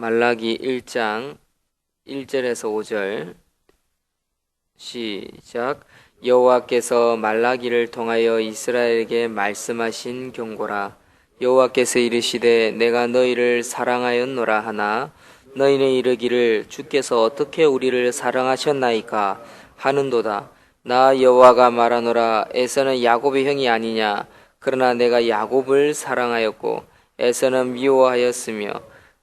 말라기 1장 1절에서 5절. 시작. 여호와께서 말라기를 통하여 이스라엘에게 말씀하신 경고라. 여호와께서 이르시되 내가 너희를 사랑하였노라 하나 너희는 이르기를 주께서 어떻게 우리를 사랑하셨나이까 하는도다. 나 여호와가 말하노라 에서는 야곱의 형이 아니냐. 그러나 내가 야곱을 사랑하였고 에서는 미워하였으며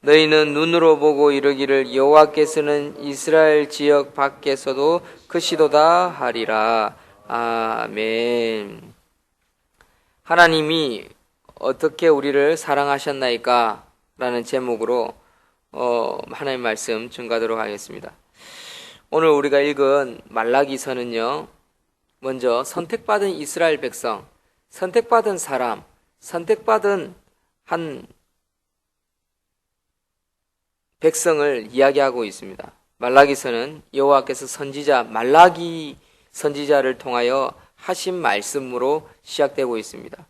너희는 눈으로 보고 이르기를 여호와께서는 이스라엘 지역 밖에서도 크시도다 하리라 아멘 하나님이 어떻게 우리를 사랑하셨나이까? 라는 제목으로 어, 하나님 말씀 증가하도록 하겠습니다. 오늘 우리가 읽은 말라기서는요, 먼저 선택받은 이스라엘 백성, 선택받은 사람, 선택받은 한 백성을 이야기하고 있습니다. 말라기서는 여호와께서 선지자 말라기 선지자를 통하여 하신 말씀으로 시작되고 있습니다.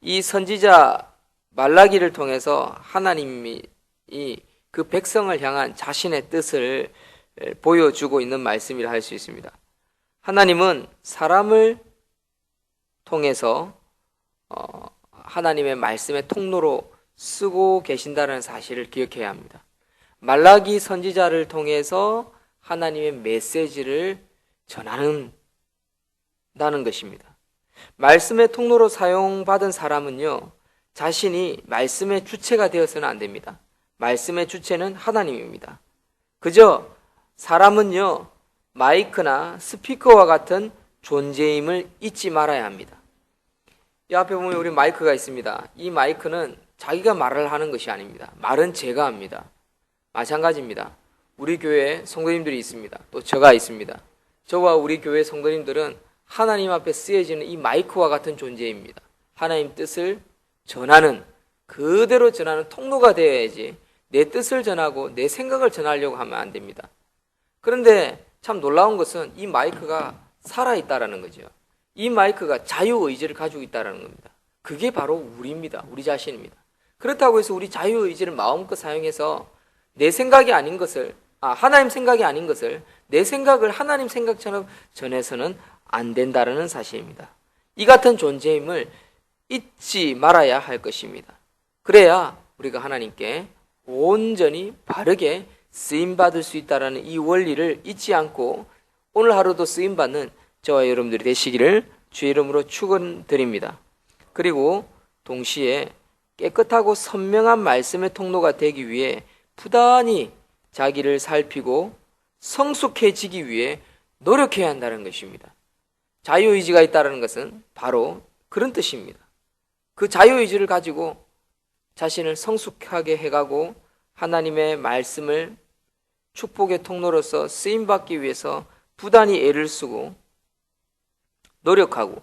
이 선지자 말라기를 통해서 하나님이 그 백성을 향한 자신의 뜻을 보여주고 있는 말씀이라 할 수 있습니다. 하나님은 사람을 통해서 어, 하나님의 말씀의 통로로 쓰고 계신다는 사실을 기억해야 합니다. 말라기 선지자를 통해서 하나님의 메시지를 전하는 다는 것입니다. 말씀의 통로로 사용받은 사람은요, 자신이 말씀의 주체가 되어서는 안 됩니다. 말씀의 주체는 하나님입니다. 그저 사람은요, 마이크나 스피커와 같은 존재임을 잊지 말아야 합니다. 이 앞에 보면 우리 마이크가 있습니다. 이 마이크는 자기가 말을 하는 것이 아닙니다. 말은 제가 합니다. 마찬가지입니다. 우리 교회 성도님들이 있습니다. 또 저가 있습니다. 저와 우리 교회 성도님들은 하나님 앞에 쓰여지는 이 마이크와 같은 존재입니다. 하나님 뜻을 전하는 그대로 전하는 통로가 되어야지 내 뜻을 전하고 내 생각을 전하려고 하면 안 됩니다. 그런데 참 놀라운 것은 이 마이크가 살아있다라는 거죠. 이 마이크가 자유의지를 가지고 있다는 겁니다. 그게 바로 우리입니다. 우리 자신입니다. 그렇다고 해서 우리 자유의지를 마음껏 사용해서 내 생각이 아닌 것을, 아, 하나님 생각이 아닌 것을 내 생각을 하나님 생각처럼 전해서는 안 된다는 사실입니다. 이 같은 존재임을 잊지 말아야 할 것입니다. 그래야 우리가 하나님께 온전히 바르게 쓰임 받을 수 있다라는 이 원리를 잊지 않고 오늘 하루도 쓰임 받는 저와 여러분들이 되시기를 주의 이름으로 축원드립니다. 그리고 동시에 깨끗하고 선명한 말씀의 통로가 되기 위해 부단히 자기를 살피고 성숙해지기 위해 노력해야 한다는 것입니다. 자유의지가 있다는 것은 바로 그런 뜻입니다. 그 자유의지를 가지고 자신을 성숙하게 해가고 하나님의 말씀을 축복의 통로로서 쓰임받기 위해서 부단히 애를 쓰고 노력하고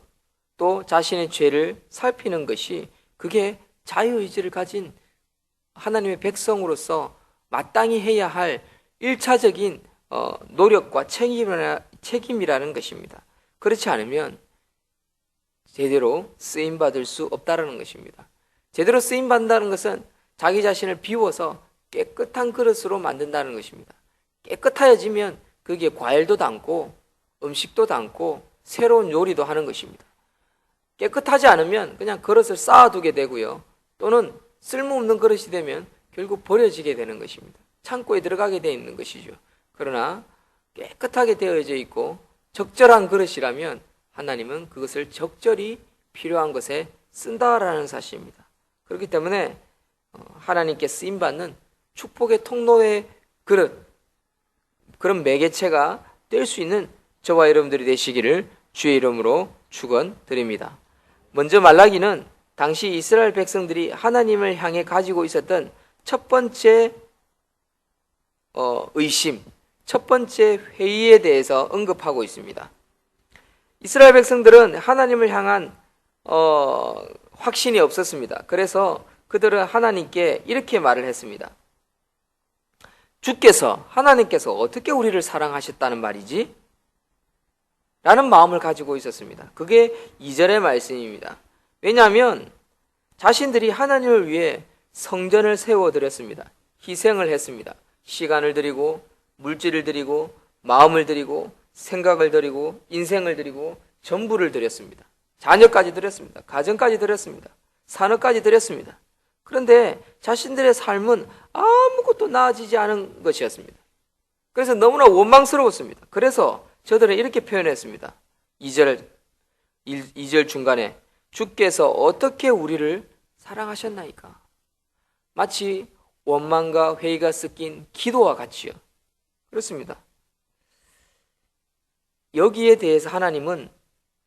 또 자신의 죄를 살피는 것이 그게 자유의지를 가진 하나님의 백성으로서 마땅히 해야 할 1차적인 어, 노력과 책임이라는 것입니다. 그렇지 않으면 제대로 쓰임 받을 수 없다라는 것입니다. 제대로 쓰임 받는다는 것은 자기 자신을 비워서 깨끗한 그릇으로 만든다는 것입니다. 깨끗하여지면 거기에 과일도 담고 음식도 담고 새로운 요리도 하는 것입니다. 깨끗하지 않으면 그냥 그릇을 쌓아두게 되고요. 또는 쓸모없는 그릇이 되면 결국 버려지게 되는 것입니다. 창고에 들어가게 되어 있는 것이죠. 그러나 깨끗하게 되어져 있고 적절한 그릇이라면 하나님은 그것을 적절히 필요한 것에 쓴다라는 사실입니다. 그렇기 때문에 어, 하나님께 쓰임 받는 축복의 통로의 그릇 그런 매개체가 될 수 있는 저와 여러분들이 되시기를 주의 이름으로 축원드립니다. 먼저 말라기는 당시 이스라엘 백성들이 하나님을 향해 가지고 있었던 첫 번째 어, 의심, 첫 번째 회의에 대해서 언급하고 있습니다. 이스라엘 백성들은 하나님을 향한 어, 확신이 없었습니다. 그래서 그들은 하나님께 이렇게 말을 했습니다. 주께서 하나님께서 어떻게 우리를 사랑하셨다는 말이지? 라는 마음을 가지고 있었습니다. 그게 2절의 말씀입니다. 왜냐하면 자신들이 하나님을 위해 성전을 세워 드렸습니다. 희생을 했습니다. 시간을 드리고 물질을 드리고 마음을 드리고 생각을 드리고 인생을 드리고 전부를 드렸습니다. 자녀까지 드렸습니다. 가정까지 드렸습니다. 산업까지 드렸습니다. 그런데 자신들의 삶은 아무것도 나아지지 않은 것이었습니다. 그래서 너무나 원망스러웠습니다. 그래서 저들은 이렇게 표현했습니다. 2절, 2절 중간에 주께서 어떻게 우리를 사랑하셨나이까? 마치 원망과 회의가 섞인 기도와 같이요. 그렇습니다. 여기에 대해서 하나님은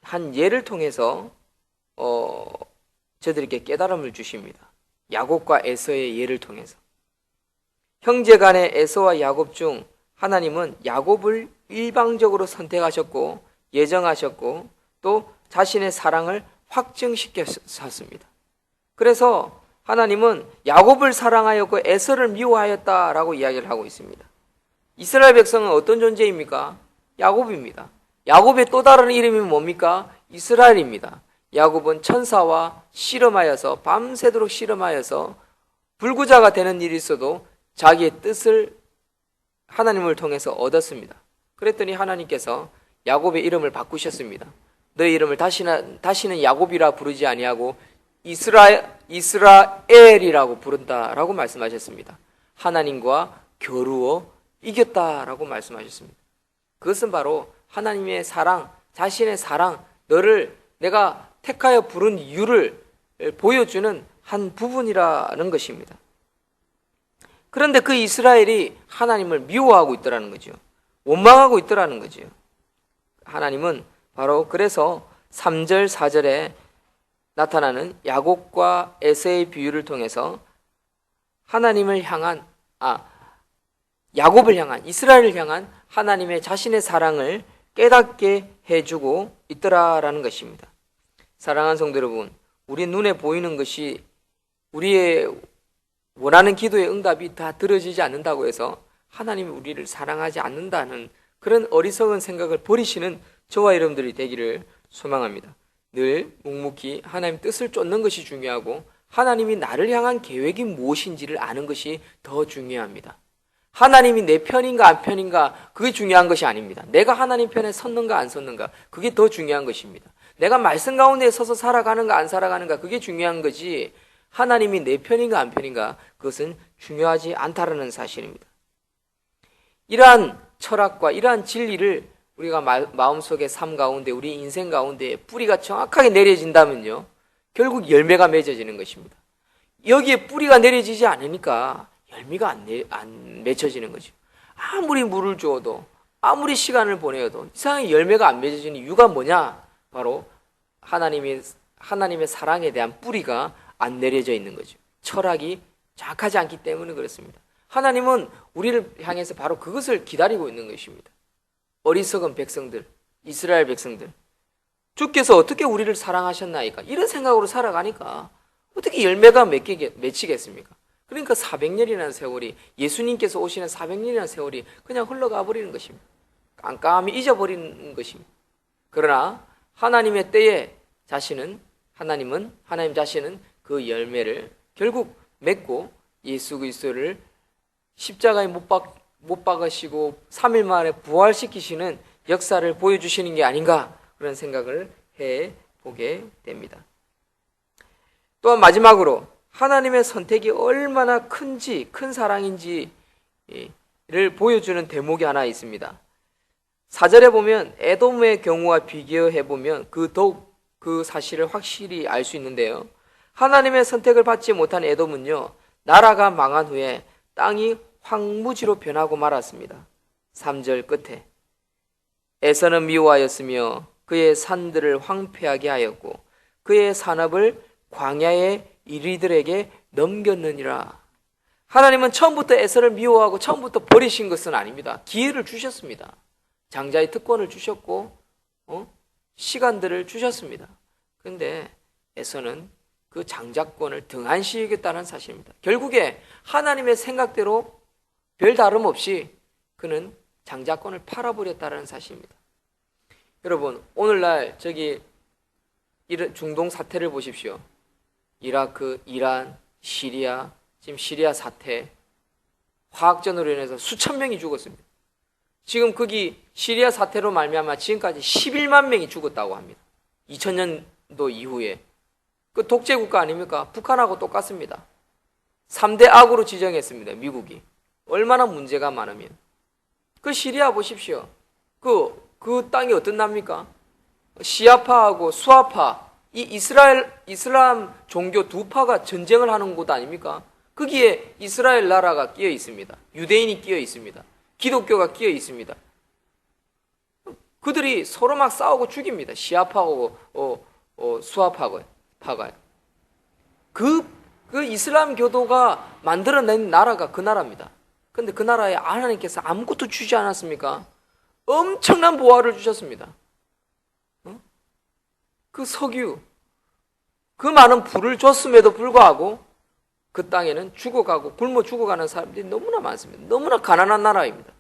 한 예를 통해서 어, 저들에게 깨달음을 주십니다. 야곱과 에서의 예를 통해서 형제 간의 에서와 야곱 중 하나님은 야곱을 일방적으로 선택하셨고 예정하셨고 또 자신의 사랑을 확증시켰습니다. 그래서 하나님은 야곱을 사랑하였고 에서를 미워하였다라고 이야기를 하고 있습니다. 이스라엘 백성은 어떤 존재입니까? 야곱입니다. 야곱의 또 다른 이름이 뭡니까? 이스라엘입니다. 야곱은 천사와 씨름하여서 밤새도록 씨름하여서 불구자가 되는 일이 있어도 자기의 뜻을 하나님을 통해서 얻었습니다. 그랬더니 하나님께서 야곱의 이름을 바꾸셨습니다. 너의 이름을 다시는 다시는 야곱이라 부르지 아니하고 이스라 이스라엘이라고 부른다라고 말씀하셨습니다. 하나님과 겨루어 이겼다라고 말씀하셨습니다. 그것은 바로 하나님의 사랑, 자신의 사랑, 너를 내가 택하여 부른 이유를 보여주는 한 부분이라는 것입니다. 그런데 그 이스라엘이 하나님을 미워하고 있더라는 거죠. 원망하고 있더라는 거죠. 하나님은 바로 그래서 3절, 4절에 나타나는 야곱과 에세의 비유를 통해서 하나님을 향한, 아, 야곱을 향한, 이스라엘을 향한 하나님의 자신의 사랑을 깨닫게 해주고 있더라라는 것입니다. 사랑하는 성도 여러분, 우리 눈에 보이는 것이 우리의 원하는 기도의 응답이 다 들어지지 않는다고 해서 하나님이 우리를 사랑하지 않는다는 그런 어리석은 생각을 버리시는 저와 여러분들이 되기를 소망합니다. 늘 묵묵히 하나님 뜻을 쫓는 것이 중요하고 하나님이 나를 향한 계획이 무엇인지를 아는 것이 더 중요합니다. 하나님이 내 편인가 안 편인가 그게 중요한 것이 아닙니다. 내가 하나님 편에 섰는가 안 섰는가 그게 더 중요한 것입니다. 내가 말씀 가운데 서서 살아가는가 안 살아가는가 그게 중요한 거지 하나님이 내 편인가 안 편인가 그것은 중요하지 않다라는 사실입니다. 이러한 철학과 이러한 진리를 우리가 마 음속에 삶 가운데 우리 인생 가운데 뿌리가 정확하게 내려진다면요. 결국 열매가 맺어지는 것입니다. 여기에 뿌리가 내려지지 않으니까 열매가 안, 내, 안 맺혀지는 거죠. 아무리 물을 주어도 아무리 시간을 보내어도 이상하게 열매가 안 맺어지는 이유가 뭐냐? 바로 하나님의 하나님의 사랑에 대한 뿌리가 안 내려져 있는 거죠. 철학이 정확하지 않기 때문에 그렇습니다. 하나님은 우리를 향해서 바로 그것을 기다리고 있는 것입니다. 어리석은 백성들, 이스라엘 백성들. 주께서 어떻게 우리를 사랑하셨나이까? 이런 생각으로 살아가니까 어떻게 열매가 맺히게, 맺히겠습니까? 그러니까 400년이라는 세월이 예수님께서 오시는 400년이라는 세월이 그냥 흘러가 버리는 것입니다. 깜깜히 잊어버리는 것입니다. 그러나 하나님의 때에 자신은 하나님은 하나님 자신은 그 열매를 결국 맺고 예수 그리스도를 십자가에 못, 박, 못 박으시고 3일 만에 부활시키시는 역사를 보여주시는 게 아닌가 그런 생각을 해 보게 됩니다. 또한 마지막으로 하나님의 선택이 얼마나 큰지 큰 사랑인지를 보여주는 대목이 하나 있습니다. 사절에 보면 에돔의 경우와 비교해 보면 그 더욱 그 사실을 확실히 알 수 있는데요. 하나님의 선택을 받지 못한 에돔은요. 나라가 망한 후에 땅이 황무지로 변하고 말았습니다. 3절 끝에 에서는 미워하였으며 그의 산들을 황폐하게 하였고 그의 산업을 광야의 이리들에게 넘겼느니라. 하나님은 처음부터 에서를 미워하고 처음부터 버리신 것은 아닙니다. 기회를 주셨습니다. 장자의 특권을 주셨고 어? 시간들을 주셨습니다. 그런데 에서는 그 장자권을 등한시하겠다는 사실입니다. 결국에 하나님의 생각대로 별 다름 없이 그는 장자권을 팔아버렸다는 사실입니다. 여러분 오늘날 저기 중동 사태를 보십시오. 이라크, 이란, 시리아, 지금 시리아 사태, 화학전으로 인해서 수천 명이 죽었습니다. 지금 거기 시리아 사태로 말미암아 지금까지 11만 명이 죽었다고 합니다. 2000년도 이후에 그 독재 국가 아닙니까? 북한하고 똑같습니다. 3대 악으로 지정했습니다. 미국이. 얼마나 문제가 많으면. 그 시리아 보십시오. 그, 그 땅이 어떤 납니까? 시아파하고 수아파, 이 이스라엘, 이슬람 종교 두 파가 전쟁을 하는 곳 아닙니까? 거기에 이스라엘 나라가 끼어 있습니다. 유대인이 끼어 있습니다. 기독교가 끼어 있습니다. 그들이 서로 막 싸우고 죽입니다. 시아파하고 어, 어, 수아파가. 그, 그 이슬람 교도가 만들어낸 나라가 그 나라입니다. 근데 그 나라에 하나님께서 아무것도 주지 않았습니까? 엄청난 보화를 주셨습니다. 어? 그 석유, 그 많은 불을 줬음에도 불구하고 그 땅에는 죽어가고 굶어 죽어가는 사람들이 너무나 많습니다. 너무나 가난한 나라입니다.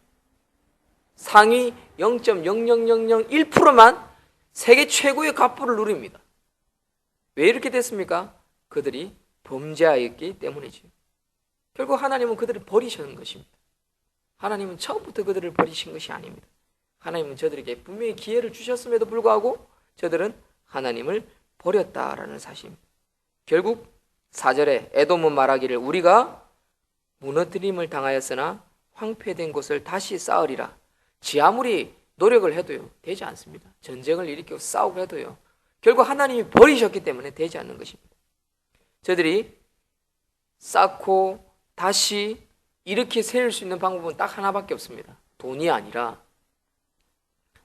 상위 0.00001%만 세계 최고의 갑부를 누립니다. 왜 이렇게 됐습니까? 그들이 범죄하였기 때문이지. 결국 하나님은 그들을 버리시는 것입니다. 하나님은 처음부터 그들을 버리신 것이 아닙니다. 하나님은 저들에게 분명히 기회를 주셨음에도 불구하고 저들은 하나님을 버렸다라는 사실입니다. 결국 4절에 에돔은 말하기를 우리가 무너뜨림을 당하였으나 황폐된 곳을 다시 쌓으리라. 지 아무리 노력을 해도요 되지 않습니다. 전쟁을 일으키고 싸우고 해도요 결국 하나님이 버리셨기 때문에 되지 않는 것입니다. 저들이 쌓고 다시 이렇게 세울 수 있는 방법은 딱 하나밖에 없습니다. 돈이 아니라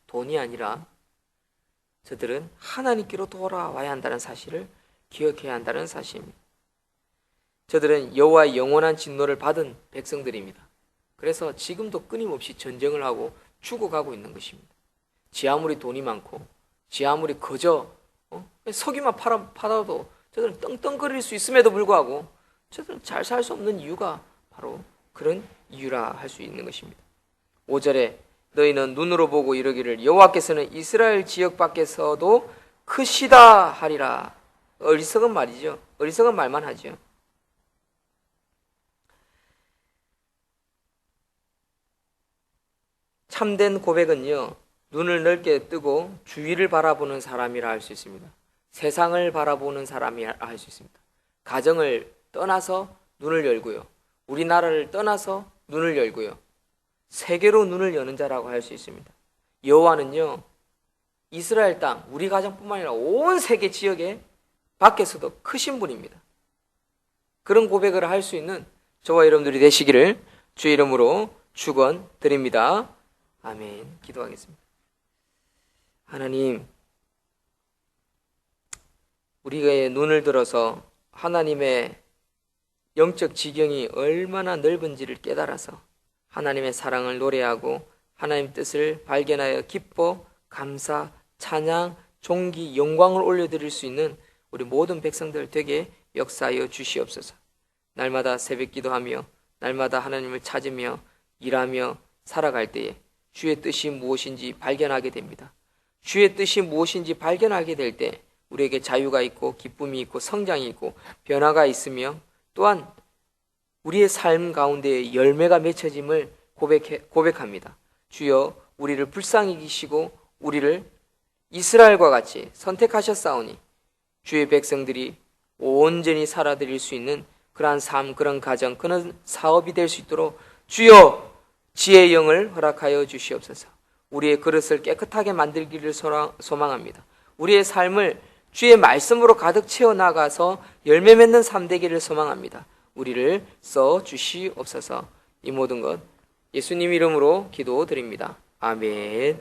돈이 아니라 저들은 하나님께로 돌아와야 한다는 사실을 기억해야 한다는 사실입니다. 저들은 여호와의 영원한 진노를 받은 백성들입니다. 그래서 지금도 끊임없이 전쟁을 하고 죽어가고 있는 것입니다. 지 아무리 돈이 많고 지 아무리 거저 어? 석유만 팔아, 팔아도 저들은 떵떵거릴 수 있음에도 불구하고 저들은 잘 살 수 없는 이유가 바로 그런 이유라 할 수 있는 것입니다. 5절에 너희는 눈으로 보고 이르기를 여호와께서는 이스라엘 지역 밖에서도 크시다 하리라. 어리석은 말이죠. 어리석은 말만 하죠. 참된 고백은요, 눈을 넓게 뜨고 주위를 바라보는 사람이라 할 수 있습니다. 세상을 바라보는 사람이라 할 수 있습니다. 가정을 떠나서 눈을 열고요. 우리나라를 떠나서 눈을 열고요. 세계로 눈을 여는 자라고 할 수 있습니다. 여호와는요, 이스라엘 땅, 우리 가정뿐만 아니라 온 세계 지역에 밖에서도 크신 분입니다. 그런 고백을 할 수 있는 저와 여러분들이 되시기를 주 이름으로 축원드립니다. 아멘. 기도하겠습니다. 하나님, 우리의 눈을 들어서 하나님의 영적 지경이 얼마나 넓은지를 깨달아서 하나님의 사랑을 노래하고 하나님 뜻을 발견하여 기뻐, 감사, 찬양, 존귀, 영광을 올려드릴 수 있는 우리 모든 백성들 되게 역사하여 주시옵소서. 날마다 새벽 기도하며 날마다 하나님을 찾으며 일하며 살아갈 때에 주의 뜻이 무엇인지 발견하게 됩니다. 주의 뜻이 무엇인지 발견하게 될 때 우리에게 자유가 있고 기쁨이 있고 성장이 있고 변화가 있으며 또한 우리의 삶 가운데 열매가 맺혀짐을 고백해, 고백합니다. 주여 우리를 불쌍히 기시고 우리를 이스라엘과 같이 선택하셨사오니 주의 백성들이 온전히 살아드릴 수 있는 그러한 삶, 그런 가정, 그런 사업이 될 수 있도록 주여 지혜의 영을 허락하여 주시옵소서. 우리의 그릇을 깨끗하게 만들기를 소망합니다. 우리의 삶을 주의 말씀으로 가득 채워 나가서 열매 맺는 삶 되기를 소망합니다. 우리를 써 주시옵소서. 이 모든 것 예수님 이름으로 기도드립니다. 아멘.